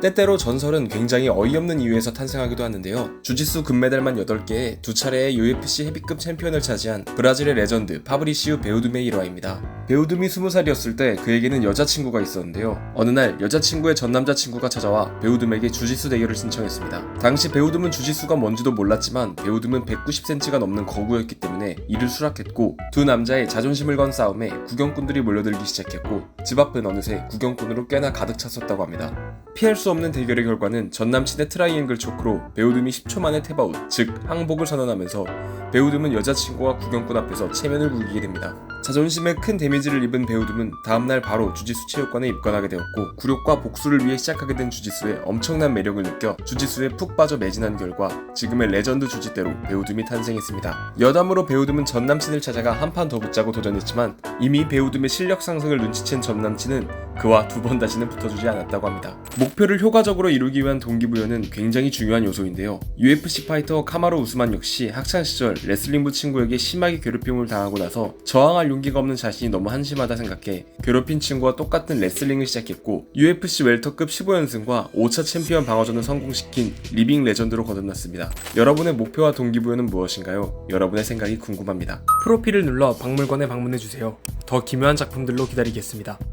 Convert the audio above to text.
때때로 전설은 굉장히 어이없는 이유에서 탄생하기도 하는데요. 주짓수 금메달만 8개에 두 차례의 UFC 헤비급 챔피언을 차지한 브라질의 레전드 파브리시우 베우드메의 일화입니다. 베우드미 20살이었을 때 그에게는 여자친구가 있었는데요. 어느 날 여자친구의 전 남자친구가 찾아와 베우듬에게 주짓수 대결을 신청했습니다. 당시 베우듬은 주짓수가 뭔지도 몰랐지만 베우듬은 190cm가 넘는 거구였기 때문에 이를 수락했고 두 남자의 자존심을 건 싸움에 구경꾼들이 몰려들기 시작했고 집 앞은 어느새 구경꾼으로 꽤나 가득 찼었다고 합니다. 피할 수 없는 대결의 결과는 전 남친의 트라이앵글 초크로 베우듬이 10초 만에 탭아웃, 즉 항복을 선언하면서 베우듬은 여자친구와 구경꾼 앞에서 체면을 구기게 됩니다. 자존심에 큰 데미지를 입은 베우듬은 다음날 바로 주짓수 체육관에 입관하게 되었고 굴욕과 복수를 위해 시작하게 된 주짓수에 엄청난 매력을 느껴 주짓수에 푹 빠져 매진한 결과 지금의 레전드 주짓대로 베우듬이 탄생했습니다. 여담으로 베우듬은 전 남친을 찾아가 한 판 더 붙자고 도전했지만 이미 베우듬의 실력 상승을 눈치챈 전 남친은 그와 두 번 다시는 붙어주지 않았다고 합니다. 목표를 효과적으로 이루기 위한 동기부여는 굉장히 중요한 요소인데요. UFC 파이터 카마로 우스만 역시 학창 시절 레슬링부 친구에게 심하게 괴롭힘을 당하고 나서 저항할 용기가 없는 자신이 너무 한심하다 생각해 괴롭힌 친구와 똑같은 레슬링을 시작했고 UFC 웰터급 15연승과 5차 챔피언 방어전을 성공시킨 리빙 레전드로 거듭났습니다. 여러분의 목표와 동기부여는 무엇인가요? 여러분의 생각이 궁금합니다. 프로필을 눌러 박물관에 방문해주세요. 더 기묘한 작품들로 기다리겠습니다.